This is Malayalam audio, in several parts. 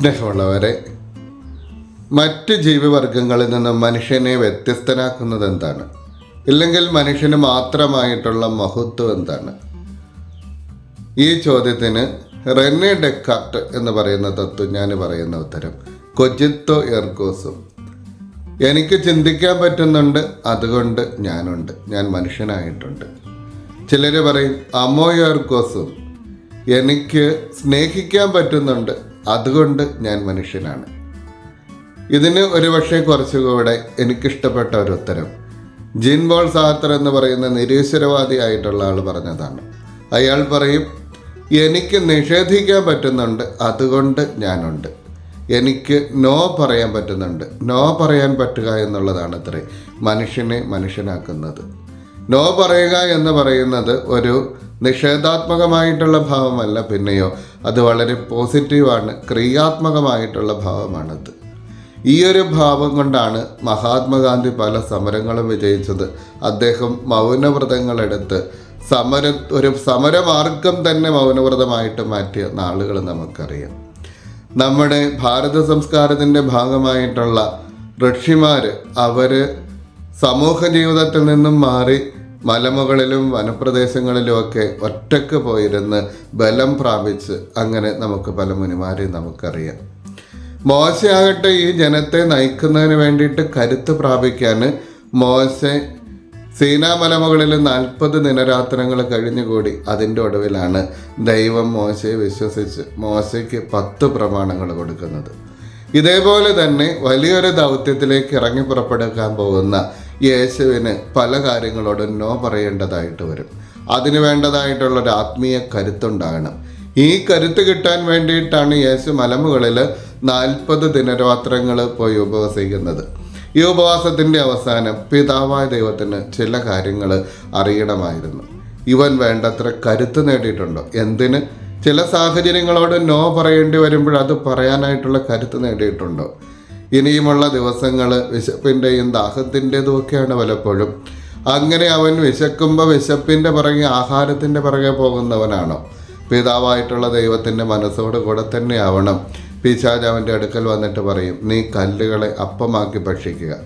സ്നേഹമുള്ളവരെ മറ്റ് ജീവിവർഗങ്ങളിൽ നിന്ന് മനുഷ്യനെ വ്യത്യസ്തനാക്കുന്നത് എന്താണ് ഇല്ലെങ്കിൽ മനുഷ്യന് മാത്രമായിട്ടുള്ള മഹത്വം എന്താണ്? ഈ ചോദ്യത്തിന് റെന്നെ ഡെക്കാർട്ട് എന്ന് പറയുന്ന തത്വജ്ഞാനി പറയുന്ന ഉത്തരം കൊജിത്തോ എർഗോസും എനിക്ക് ചിന്തിക്കാൻ പറ്റുന്നുണ്ട് അതുകൊണ്ട് ഞാനുണ്ട് ഞാൻ മനുഷ്യനായിട്ടുണ്ട്. ചിലർ പറയും അമോയർഗോസും എനിക്ക് സ്നേഹിക്കാൻ പറ്റുന്നുണ്ട് അതുകൊണ്ട് ഞാൻ മനുഷ്യനാണ്. ഇതിന് ഒരുപക്ഷെ കുറച്ചുകൂടെ എനിക്കിഷ്ടപ്പെട്ട ഒരു ഉത്തരം. ജിൻ ബോൾ സാർത്തർ എന്ന് പറയുന്ന നിരീശ്വരവാദി ആയിട്ടുള്ള ആൾ പറഞ്ഞതാണ്. അയാൾ പറയും എനിക്ക് നിഷേധിക്കാൻ പറ്റുന്നുണ്ട് അതുകൊണ്ട് ഞാനുണ്ട്. എനിക്ക് നോ പറയാൻ പറ്റുന്നുണ്ട്. നോ പറയാൻ പറ്റുക എന്നുള്ളതാണ് അത്രേ മനുഷ്യനെ മനുഷ്യനാക്കുന്നത്. നോ പറയുക എന്ന് പറയുന്നത് ഒരു നിഷേധാത്മകമായിട്ടുള്ള ഭാവമല്ല പിന്നെയോ അത് വളരെ പോസിറ്റീവാണ് ക്രിയാത്മകമായിട്ടുള്ള ഭാവമാണത്. ഈ ഒരു ഭാവം കൊണ്ടാണ് മഹാത്മാഗാന്ധി പല സമരങ്ങളും വിജയിച്ചത്. അദ്ദേഹം മൗനവ്രതങ്ങളെടുത്ത് സമര ഒരു സമരമാർഗം തന്നെ മൗനവ്രതമായിട്ട് മാറ്റിയ നാളുകൾ നമുക്കറിയാം. നമ്മുടെ ഭാരത സംസ്കാരത്തിന്റെ ഭാഗമായിട്ടുള്ള ഋഷിമാർ അവർ സമൂഹ ജീവിതത്തിൽ നിന്നും മാറി മലമുകളിലും വനപ്രദേശങ്ങളിലുമൊക്കെ ഒറ്റയ്ക്ക് പോയിരുന്ന് ബലം പ്രാപിച്ച് അങ്ങനെ നമുക്ക് പല മുനിമാരെയും നമുക്കറിയാം. മോശയാകട്ടെ ഈ ജനത്തെ നയിക്കുന്നതിന് വേണ്ടിയിട്ട് കരുത്ത് പ്രാപിക്കാൻ മോശ സീനാമലമുകളിൽ നാൽപ്പത് ദിനരാത്രങ്ങൾ കഴിഞ്ഞുകൂടി അതിന്റെ ഒടുവിലാണ് ദൈവം മോശയെ വിശ്വസിച്ച് മോശയ്ക്ക് പത്ത് പ്രമാണങ്ങൾ കൊടുക്കുന്നത്. ഇതേപോലെ തന്നെ വലിയൊരു ദൗത്യത്തിലേക്ക് ഇറങ്ങി പുറപ്പെടുക്കാൻ പോകുന്ന യേശുവിന് പല കാര്യങ്ങളോടും നോ പറയേണ്ടതായിട്ട് വരും. അതിന് വേണ്ടതായിട്ടുള്ള ഒരു ആത്മീയ കരുത്തുണ്ടാകണം. ഈ കരുത്ത് കിട്ടാൻ വേണ്ടിയിട്ടാണ് യേശു മലമുകളിൽ നാൽപ്പത് ദിനരാത്രങ്ങൾ പോയി ഉപവസിക്കുന്നത്. ഈ ഉപവാസത്തിന്റെ അവസാനം പിതാവായ ദൈവത്തിന് ചില കാര്യങ്ങൾ അറിയണമായിരുന്നു. ഇവൻ വേണ്ടത്ര കരുത്ത് നേടിയിട്ടുണ്ടോ? എന്തിന്? ചില സാഹചര്യങ്ങളോട് നോ പറയേണ്ടി വരുമ്പോൾ അത് പറയാനായിട്ടുള്ള കരുത്ത് നേടിയിട്ടുണ്ടോ? ഇനിയുമുള്ള ദിവസങ്ങൾ വിശപ്പിന്റെയും ദാഹത്തിന്റെതും ഒക്കെയാണ് പലപ്പോഴും. അങ്ങനെ അവൻ വിശക്കുമ്പോൾ വിശപ്പിന്റെ പിറകെ ആഹാരത്തിന്റെ പിറകെ പോകുന്നവനാണോ? പിതാവായിട്ടുള്ള ദൈവത്തിന്റെ മനസ്സോട് കൂടെ തന്നെ ആവണം പിശാജ് അവന്റെ അടുക്കൽ വന്നിട്ട് പറയും നീ കല്ലുകളെ അപ്പമാക്കി ഭക്ഷിക്കുക.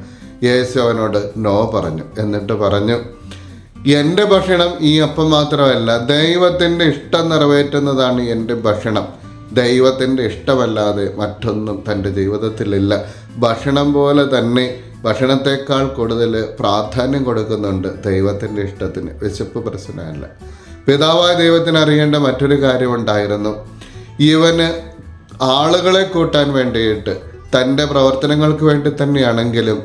യേശു അവനോട് നോ പറഞ്ഞു. എന്നിട്ട് പറഞ്ഞു എന്റെ ഭക്ഷണം ഈ അപ്പം മാത്രമല്ല ദൈവത്തിന്റെ ഇഷ്ടം നിറവേറ്റുന്നതാണ് എന്റെ ഭക്ഷണം. ദൈവത്തിന്റെ ഇഷ്ടമല്ലാതെ മറ്റൊന്നും തന്റെ ജീവിതത്തിലില്ല. ഭക്ഷണം പോലെ തന്നെ ഭക്ഷണത്തെക്കാൾ കൂടുതൽ പ്രാധാന്യം കൊടുക്കുന്നുണ്ട് ദൈവത്തിന്റെ ഇഷ്ടത്തിന്. വിശപ്പ് പ്രശ്നമല്ല. പിതാവായ ദൈവത്തിന് അറിയേണ്ട മറ്റൊരു കാര്യമുണ്ടായിരുന്നു ഇവന് ആളുകളെ കൂട്ടാൻ വേണ്ടിയിട്ട് തന്റെ പ്രവർത്തനങ്ങൾക്ക് വേണ്ടി തന്നെയാണെങ്കിലും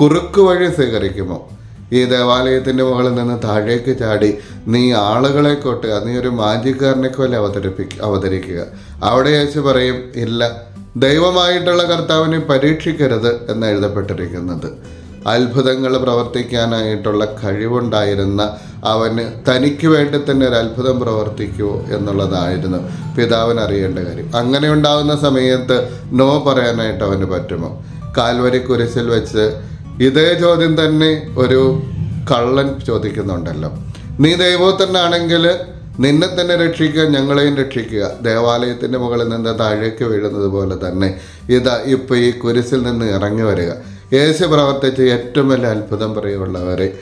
കുറുക്ക് വഴി സ്വീകരിക്കുമോ? ഈ ദേവാലയത്തിന്റെ മുകളിൽ നിന്ന് താഴേക്ക് ചാടി നീ ആളുകളെ കൊട്ട് നീ ഒരു മാജിക്കാരനെ പോലെ അവതരിപ്പിക്കുക അവതരിക്കുക. അവിടെ യേശു പറയും ഇല്ല ദൈവമായിട്ടുള്ള കർത്താവിനെ പരീക്ഷിക്കരുത് എന്ന് എഴുതപ്പെട്ടിരിക്കുന്നത്. അത്ഭുതങ്ങൾ പ്രവർത്തിക്കാനായിട്ടുള്ള കഴിവുണ്ടായിരുന്ന അവന് തനിക്ക് വേണ്ടി തന്നെ ഒരു അത്ഭുതം പ്രവർത്തിക്കുമോ എന്നുള്ളതായിരുന്നു പിതാവിന് അറിയേണ്ട കാര്യം. അങ്ങനെ ഉണ്ടാകുന്ന സമയത്ത് നോ പറയാനായിട്ട് അവന് പറ്റുമോ? കാൽവരി കുരിശിൽ വെച്ച് ഇതേ ചോദ്യം തന്നെ ഒരു കള്ളൻ ചോദിക്കുന്നുണ്ടല്ലോ. നീ ദൈവത്തന്നാണെങ്കിൽ നിന്നെ തന്നെ രക്ഷിക്കുക ഞങ്ങളെയും രക്ഷിക്കുക. ദേവാലയത്തിന്റെ മുകളിൽ നിന്ന് താഴേക്ക് വീഴുന്നത് പോലെ തന്നെ ഇതാ ഇപ്പോൾ ഈ കുരിശിൽ നിന്ന് ഇറങ്ങി വരിക. യേശു പ്രവർത്തിച്ച ഏറ്റവും വലിയ അത്ഭുതം പറയുള്ളവരെ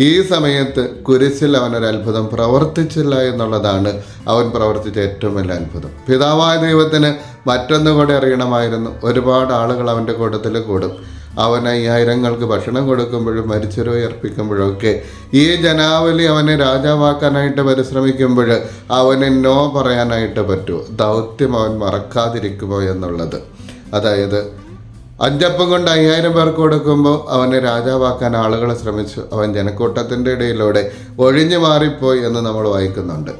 ഈ സമയത്ത് കുരിശിൽ അവനൊരു അത്ഭുതം പ്രവർത്തിച്ചില്ല എന്നുള്ളതാണ് അവൻ പ്രവർത്തിച്ച ഏറ്റവും വലിയ അത്ഭുതം. പിതാവായ ദൈവത്തിന് മറ്റൊന്നു കൂടെ അറിയണമായിരുന്നു. ഒരുപാട് ആളുകൾ അവന്റെ കൂട്ടത്തിൽ കൂടും. അവൻ അയ്യായിരങ്ങൾക്ക് ഭക്ഷണം കൊടുക്കുമ്പോഴും മരിച്ചൊരു അർപ്പിക്കുമ്പോഴൊക്കെ ഈ ജനാവലി അവനെ രാജാവാക്കാനായിട്ട് പരിശ്രമിക്കുമ്പോൾ അവന് നോ പറയാനായിട്ട് പറ്റുമോ ദൗത്യം അവൻ മറക്കാതിരിക്കുമോ എന്നുള്ളത്. അതായത് അഞ്ചപ്പം കൊണ്ട് അയ്യായിരം പേർക്ക് കൊടുക്കുമ്പോൾ അവനെ രാജാവാക്കാൻ ആളുകളെ ശ്രമിച്ചു. അവൻ ജനക്കൂട്ടത്തിന്റെ ഇടയിലൂടെ ഒഴിഞ്ഞു മാറിപ്പോയി എന്ന് നമ്മൾ വായിക്കുന്നുണ്ട്.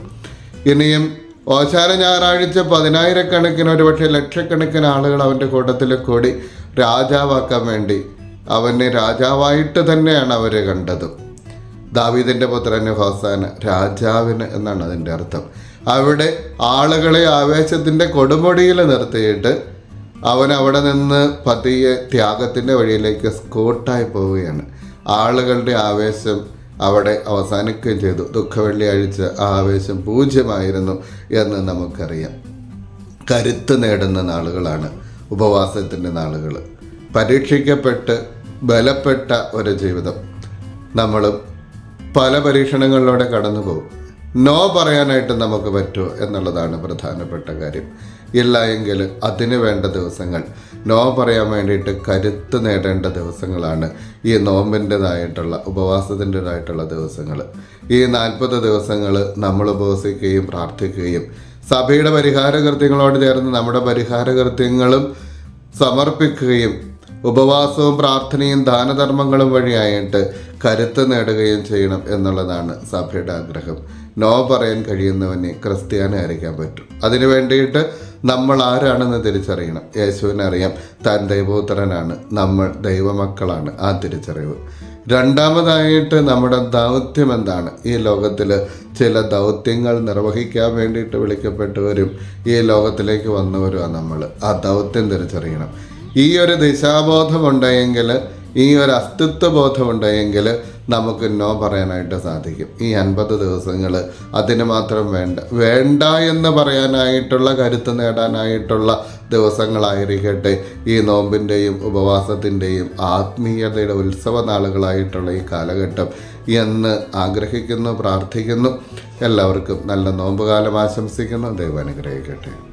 ഇനിയും ഓശാന ഞായറാഴ്ച പതിനായിരക്കണക്കിന് ഒരുപക്ഷെ ലക്ഷക്കണക്കിന് ആളുകൾ അവന്റെ കൂട്ടത്തിൽ കൂടി രാജാവാക്കാൻ വേണ്ടി അവനെ രാജാവായിട്ട് തന്നെയാണ് അവരെ കണ്ടത്. ദാവീദിന്റെ പുത്രന് ഹോസാന രാജാവിന് എന്നാണ് അതിന്റെ അർത്ഥം. അവിടെ ആളുകളെ ആവേശത്തിന്റെ കൊടുമുടിയിൽ നിർത്തിയിട്ട് അവൻ അവിടെ നിന്ന് പതിയെ ത്യാഗത്തിന്റെ വഴിയിലേക്ക് സ്കൂട്ടായി പോവുകയാണ്. ആളുകളുടെ ആവേശം അവിടെ അവസാനിക്കുകയും ചെയ്തു. ദുഃഖവെള്ളിയാഴ്ച ആ ആവേശം പൂജ്യമായിരുന്നു എന്ന് നമുക്കറിയാം. കരുത്ത് നേടുന്ന നാളുകളാണ്. ഉപവാസത്തിന്റെ നാളുകൾ പരീക്ഷിക്കപ്പെട്ട് ബലപ്പെട്ട ഒരു ജീവിതം. നമ്മൾ പല പരീക്ഷണങ്ങളിലൂടെ കടന്നു പോകും നോ പറയാനായിട്ട് നമുക്ക് പറ്റുമോ എന്നുള്ളതാണ് പ്രധാനപ്പെട്ട കാര്യം. ഇല്ല എങ്കിൽ അതിന് വേണ്ട ദിവസങ്ങൾ നോ പറയാൻ വേണ്ടിയിട്ട് കരുത്ത് നേടേണ്ട ദിവസങ്ങളാണ് ഈ നോമ്പിന്റെതായിട്ടുള്ള ഉപവാസത്തിന്റെതായിട്ടുള്ള ദിവസങ്ങൾ ഈ നാൽപ്പത് ദിവസങ്ങൾ നമ്മൾ ഉപവസിക്കുകയും പ്രാർത്ഥിക്കുകയും സഭയുടെ പരിഹാര കൃത്യങ്ങളോട് ചേർന്ന് നമ്മുടെ പരിഹാര കൃത്യങ്ങളും സമർപ്പിക്കുകയും ഉപവാസവും പ്രാർത്ഥനയും ദാനധർമ്മങ്ങളും വഴിയായിട്ട് കരുത്ത് നേടുകയും ചെയ്യണം എന്നുള്ളതാണ് സഭയുടെ ആഗ്രഹം. നോ പറയാൻ കഴിയുന്നവനെ ക്രിസ്ത്യാനി ആയിരിക്കാൻ പറ്റും. അതിനു വേണ്ടിയിട്ട് നമ്മൾ ആരാണെന്ന് തിരിച്ചറിയണം. യേശുവിനെ അറിയാം താൻ ദൈവോത്തരനാണ് നമ്മൾ ദൈവമക്കളാണ്. ആ തിരിച്ചറിവ്. രണ്ടാമതായിട്ട് നമ്മുടെ ദൗത്യം എന്താണ്? ഈ ലോകത്തിൽ ചില ദൗത്യങ്ങൾ നിർവഹിക്കാൻ വേണ്ടിയിട്ട് വിളിക്കപ്പെട്ടവരും ഈ ലോകത്തിലേക്ക് വന്നവരുമാണ് നമ്മൾ ആ ദൗത്യം തിരിച്ചറിയണം. ഈ ഒരു ദിശാബോധമുണ്ടെങ്കിൽ ഈ ഒരു അസ്തിത്വ ബോധം ഉണ്ടെങ്കിൽ നമുക്ക് നോ പറയാനായിട്ട് സാധിക്കും. ഈ അൻപത് ദിവസങ്ങൾ അതിന് മാത്രം വേണ്ട വേണ്ട എന്ന് പറയാനായിട്ടുള്ള കരുത്ത് നേടാനായിട്ടുള്ള ദിവസങ്ങളായിരിക്കട്ടെ ഈ നോമ്പിന്റെയും ഉപവാസത്തിന്റെയും ആത്മീയതയുടെ ഉത്സവ നാളുകളായിട്ടുള്ള ഈ കാലഘട്ടം എന്ന് ആഗ്രഹിക്കുന്നു പ്രാർത്ഥിക്കുന്നു. എല്ലാവർക്കും നല്ല നോമ്പുകാലം ആശംസിക്കുന്നു. ദൈവം അനുഗ്രഹിക്കട്ടെ.